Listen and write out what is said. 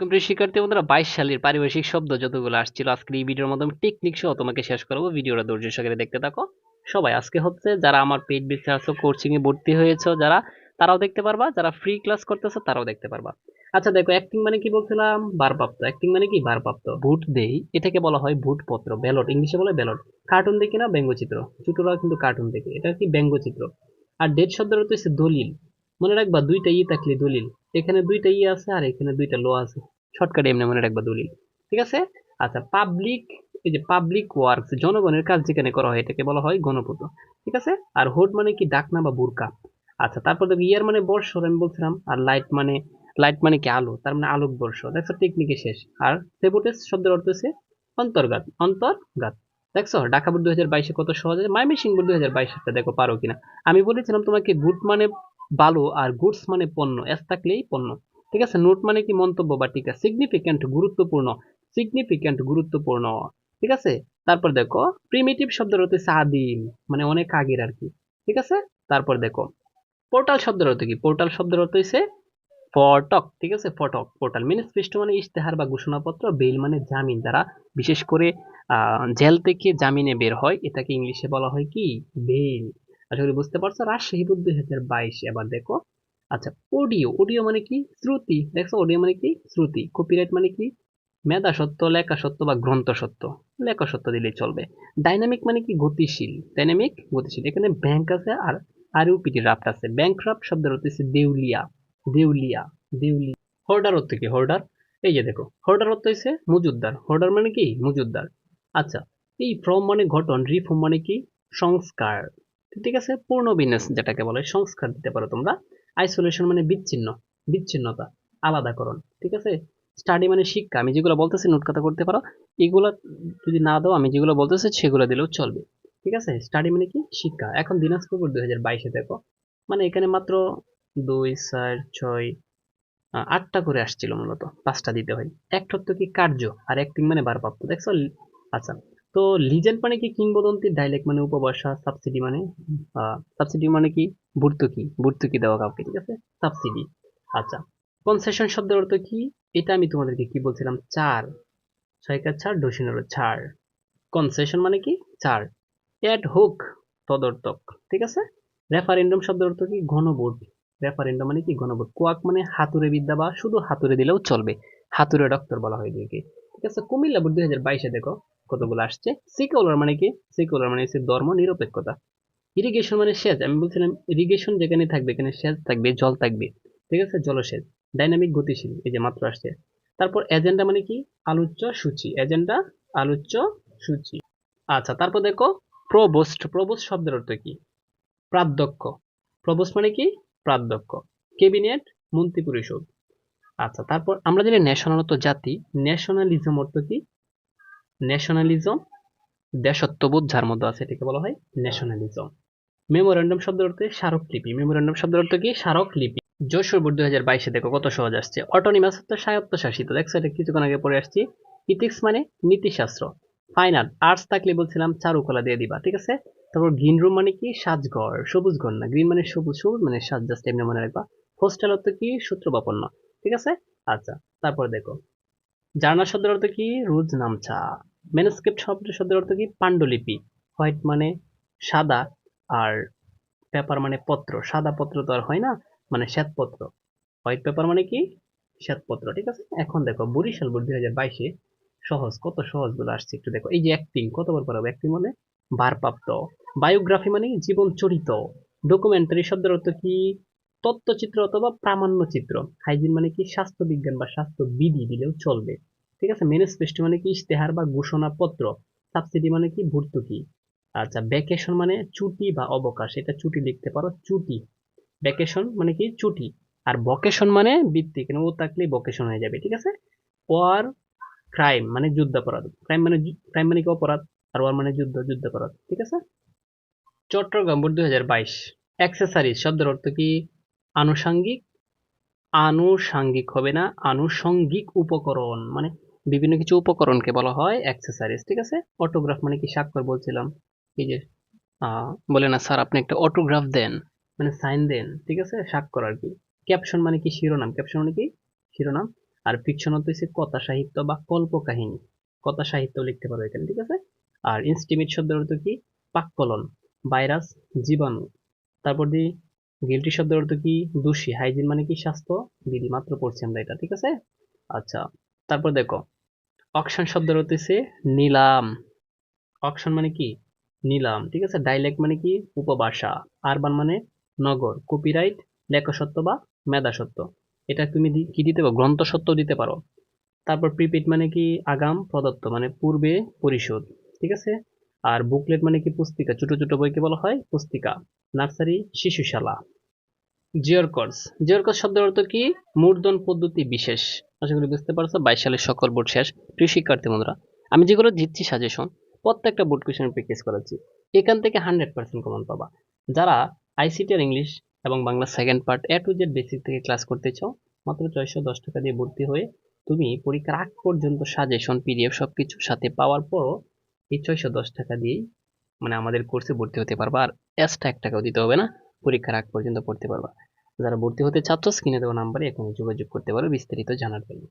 প্রিয় শিক্ষার্থী বন্ধুরা, বাইশ সালের পারিভাষিক শব্দ যতগুলো আসছিল আজকে এই ভিডিওর মাধ্যমে টেকনিক সহ তোমাকে শেষ করব। ভিডিওটা ধৈর্য সহকারে দেখতে থাকো। সবাই আজকে হচ্ছে যারা আমার পেইড বেসে আছো কোচিংয়ে ভর্তি হয়েছো, যারা, তারাও দেখতে পারবা। যারা ফ্রি ক্লাস করতেছো, তারাও দেখতে পারবা। আচ্ছা দেখো অ্যাক্টিং মানে কি বলছিলাম? বারপ্রাপ্ত অ্যাক্টিং মানে কি? বারপ্রাপ্ত ভোট দেই। এটাকে বলা হয় ভোটপত্র ব্যালট ইংলিশে বলে ব্যালট কার্টুন দেখি না? ব্যঙ্গচিত্র। ছোটরা কিন্তু কার্টুন দেখে। এটা কি ব্যঙ্গচিত্র? আর ডেট অর্থ হচ্ছে দলিল। মনে রাখবা দুইটা ই থাকলে দলিল। এখানে দুইটা ই আছে আর এখানে দুইটা লো আছে। শর্টকাটে এমনি মনে রাখবা দলিল। ঠিক আছে? আচ্ছা পাবলিক এই যে পাবলিক ওয়ার্কস জনগণের কাজ যেখানে করা হয়, এটাকে বলা হয় গণপূর্ত। ঠিক আছে? আর হোড মানে কি, ডাকনা বা বুরকা। আচ্ছা তারপর দেখো, ইয়ার মানে বর্ষর, আমি বলছিলাম, আর লাইট মানে লাইট মানে কি, আলো। তার মানে আলোক বর্ষ দেখছ টেকনিকে শেষ। আর সেবোটেস শব্দের অর্থ হচ্ছে অন্তর্গাত অন্তর্গাত। দেখছ, ঢাকা বোর্ড দুই হাজার বাইশে কত সহজ আছে? মাইমিসিং বোর্ড দুই হাজার বাইশে দেখো, পারো কিনা। আমি বলেছিলাম তোমাকে গুড মানে ভালো আর গুডস মানে পণ্য, এস থাকলেই পণ্য। ঠিক আছে, নোট মানে কি মন্তব্য বা টিকা? সিগনিফিক্যান্ট গুরুত্বপূর্ণ। সিগনিফিক্যান্ট গুরুত্বপূর্ণ। ঠিক আছে? তারপর দেখো প্রিমিটিভ শব্দের হচ্ছে আদিম মানে অনেক আগের আর কি। ঠিক আছে? তারপর দেখো পোর্টাল শব্দের অর্থ কি? পোর্টাল শব্দের অর্থ হচ্ছে ফটক। ঠিক আছে? ফটক পোর্টাল মিনিস্পৃষ্ট মানে ইশতেহার বা ঘোষণাপত্র, বেল মানে জামিন। যারা বিশেষ করে জেল থেকে জামিনে বের হয়, এটাকে ইংলিশে বলা হয় কি? বেল। আশা করি বুঝতে পারছ। রাজশাহী বোর্ড দুই হাজার বাইশ, এবার দেখো। আচ্ছা অডিও অডিও মানে কি? শ্রুতি। দেখছ অডিও মানে কি? শ্রুতি। কপিরাইট মানে কি? মেধা সত্য, লেখা সত্য বা গ্রন্থ সত্য। লেখা সত্য দিলেই চলবে। ডাইনামিক মানে কি? গতিশীল। ডাইনামিক গতিশীল। এখানে ব্যাংক আছে আর আর ইউপিটি রাফট আছে। ব্যাংক রাফট শব্দের অর্থ হচ্ছে দেউলিয়া। দেউলিয়া দেউলি হোর্ডার অর্থ কি? হোর্ডার এই যে দেখো হোর্ডার অর্থ হচ্ছে মজুদ্দার হোর্ডার মানে কি? মজুদ্দার আচ্ছা এই ফ্রম মানে গঠন রিফর্ম মানে কি? সংস্কার। ঠিক আছে? পূর্ণ বিন্যাস যেটাকে বলে, সংস্কার দিতে পারো তোমরা। আইসোলেশন মানে বিচ্ছিন্ন, বিচ্ছিন্নতা, আলাদাকরণ, ঠিক আছে? স্টাডি মানে শিক্ষা, আমি যেগুলো বলতেছি নোট কথা করতে পারো। এগুলো যদি না দাও, আমি যেগুলো বলতেছি সেগুলো দিলেও চলবে, ঠিক আছে? স্টাডি মানে কি? শিক্ষা। এখন দিনাজপুর দুই হাজার বাইশে দেখো মানে এখানে মাত্র দুই, চার, ছয় আটটা করে আসছিল মূলত, পাঁচটা দিতে হয়। অ্যাক্ট অর্থ কি কার্য, আর অ্যাক্টিং মানে বারপ্রাপ্ত দেখছ? আচ্ছা তো লিজেন্ড মানে কি? কিংবদন্তি ডাইলেক্ট মানে উপভাষা সাবসিডি মানে সাবসিডি মানে কি? ভর্তুকি ভর্তুকি দেওয়া কাউকে, ঠিক আছে? সাবসিডি আচ্ছা। কনসেশন শব্দের অর্থ কি? এটা আমি তোমাদেরকে কি বলছিলাম? চার। ছয়কার ছাড় ডসিনের ছাড় কনসেশন মানে কি? চার। অ্যাড হোক তদর্থক, ঠিক আছে? রেফারেন্ডাম শব্দের অর্থ কি? গণভোট রেফারেন্ডাম মানে কি? গণভোট কোয়াক মানে হাতুড়ে বিদ্যা বা শুধু হাতুরে দিলেও চলবে। হাতুড়ে ডক্টর বলা হয় এদেরকে। ঠিক আছে? কুমিল্লা বোর্ড দুই হাজার বাইশে দেখো। কতগুলো আসছে? সিকুলার মানে কি? সিকুলার মানে হচ্ছে ধর্ম নিরপেক্ষতা। ইরিগেশন মানে সেচ। আমি বলছিলাম ইরিগেশন যেখানে থাকবে, এখানে সেচ থাকবে, জল থাকবে। ঠিক আছে? জলসেচ। ডাইনামিক গতিশীল। এই যে মাত্র আসছে। তারপর এজেন্ডা মানে কি? আলোচ্য সূচি। এজেন্ডা আলোচ্য সূচি। আচ্ছা তারপর দেখো, প্রবোস্ট। প্রবোস্ট শব্দের অর্থ কি? প্রাধ্যক্ষ। প্রবোস্ট মানে কি? প্রাধ্যক্ষ। ক্যাবিনেট মন্ত্রী পরিষদ। আচ্ছা তারপর আমরা জানি ন্যাশনালত জাতি। ন্যাশনালিজম অর্থ কি? ন্যাশনালিজম দেশত্ববোধ যার মধ্যে আছে এটাকে বলা হয় ন্যাশনালিজম মেমোরেন্ডাম শব্দের অর্থ স্মারকলিপি মেমোরেন্ডাম শব্দের অর্থ কি? স্মারকলিপি যশোর বোর্ড দুই হাজার বাইশে দেখো কত সহজ আসছে। অটোনিমাস অর্থ স্বায়ত্তশাসিত। দেখছ এটা কিছুক্ষণ আগে পড়ে আসছি। ইথিক্স মানে নীতিশাস্ত্র। ফাইন আর্ট আর্টস থাকলে বলছিলাম চারুকলা দিয়ে দিবা, ঠিক আছে? তারপর গ্রিন রুম মানে কি? সাজঘর, সবুজ ঘর না। গ্রিন মানে সবুজ সবুজ মানে সাজ জাস্ট এমনি মনে রাখবা। হোস্টেল অর্থ কি? সূত্র বা পণ্য, ঠিক আছে? আচ্ছা তারপর দেখো। জার্নাল শব্দের অর্থ কি? রোজ নামছা ম্যানুস্ক্রিপ্ট শব্দ শব্দের অর্থ কি? পাণ্ডুলিপি। হোয়াইট মানে সাদা আর পেপার মানে পত্র। সাদা পত্র তো আর হয় না মানে শ্বেতপত্র। হোয়াইট পেপার মানে কি? শ্বেতপত্র, ঠিক আছে? এখন দেখো, বরিশাল বোর্ড দুই হাজার বাইশে সহজ, কত সহজগুলো আসছে একটু দেখো। এই যে অ্যাক্টিং কতবার পড়াবো অ্যাক্টিং মানে ভারপ্রাপ্ত। বায়োগ্রাফি মানে জীবন চরিত। ডকুমেন্টারি শব্দের অর্থ কি? তথ্যচিত্র অথবা প্রামাণ্য চিত্র হাইজিন মানে কি? স্বাস্থ্য বিজ্ঞান বা স্বাস্থ্য বিধি দিলেও চলবে। ঠিক আছে? মেনেসপেস্ট মানে কি? ইশতেহার বা ঘোষণাপত্র। সাবসিডি মানে কি? ভর্তুকি। আচ্ছা ভ্যাকেশন মানে ছুটি বা অবকাশ। এটা ছুটি লিখতে পারো, ছুটি। ভ্যাকেশন মানে কি? ছুটি। আর ভকেশন মানে বৃত্তি কেন ও থাকলে ভকেশন হয়ে যাবে, ঠিক আছে? ওয়ার ক্রাইম মানে যুদ্ধাপরাধ। ক্রাইম মানে ক্রাইম মানে কি? অপরাধ। আর ওয়ার মানে যুদ্ধ, যুদ্ধাপরাধ, ঠিক আছে? চট্টগ্রাম বোর্ড দুই হাজার বাইশ। অ্যাক্সেসারিজ শব্দের অর্থ কি? আনুষাঙ্গিক আনুষাঙ্গিক হবে না, আনুষঙ্গিক উপকরণ মানে বিভিন্ন কিছু উপকরণকে বলা হয় অ্যাক্সেসারিজ ঠিক আছে? অটোগ্রাফ মানে কি? স্বাক্ষর বলছিলাম। এই যে বলে না, স্যার, আপনি একটা অটোগ্রাফ দেন। মানে সাইন দেন, ঠিক আছে? স্বাক্ষর আর কি। ক্যাপশন মানে কি? শিরোনাম। ক্যাপশন মানে কি? শিরোনাম। আর ফিকশন হচ্ছে কথা সাহিত্য বা কল্পকাহিনী কথা সাহিত্য লিখতে পারো এখানে, ঠিক আছে? আর ইনস্টিমেট শব্দের অর্থ কি? পাককলন ভাইরাস জীবাণু। তারপর দি গিলটি শব্দের অর্থ কি? দোষী। হাইজিন মানে কি? স্বাস্থ্য। বিধি মাত্র পড়ছি আমরা এটা, ঠিক আছে? আচ্ছা তারপর দেখো। অকশন শব্দের অর্থ হচ্ছে নিলাম। অকশন মানে কি? নিলাম, ঠিক আছে? ডাইলেক্ট মানে কি? উপভাষা। আরবান মানে নগর। কপিরাইট লেখসত্ব বা মেধাসত্ব এটা তুমি কি দিতে পারো? গ্রন্থ সত্য দিতে পারো। তারপর প্রিপিট মানে কি? আগাম, প্রদত্ত মানে পূর্বে পরিশোধ, ঠিক আছে? আর বুকলেট মানে কি? পুস্তিকা। ছোট ছোট বইকে বলা হয় পুস্তিকা। নার্সারি শিশুশালা। জিওরকর্স জিওরকর্স শব্দের অর্থ কি? মূর্ধন পদ্ধতি বিশেষ। আশা করি বুঝতে পারছ, বাইশ সালের সকল বোর্ড শেষ। প্রিয় শিক্ষার্থী বন্ধুরা, আমি যেগুলো দিচ্ছি সাজেশন প্রত্যেকটা বোর্ড কোয়েশন প্র্যাকটিস করাচ্ছি। এখান থেকে হান্ড্রেড পার্সেন্ট কমন পাবা। যারা আইসিটি আর ইংলিশ এবং Bangla second part A to Z basic থেকে ক্লাস করতে চাও, মাত্র ছয়শো দশ টাকা দিয়ে ভর্তি হয়ে তুমি পরীক্ষার আগ পর্যন্ত সাজেশন পিডিএফ সব কিছুর সাথে পাওয়ার পরও এই ছয়শো দশ টাকা দিয়েই মানে আমাদের কোর্সে ভর্তি হতে পারবা। আর এক্সট্রা এক টাকাও দিতে হবে না। পরীক্ষার আগ পর্যন্ত পড়তে পারবা। যারা ভর্তি হতে চাচ্ছ স্ক্রিনে দেওয়া নাম্বারে এখনই যোগাযোগ করতে পারো। বিস্তারিত জানার জন্য।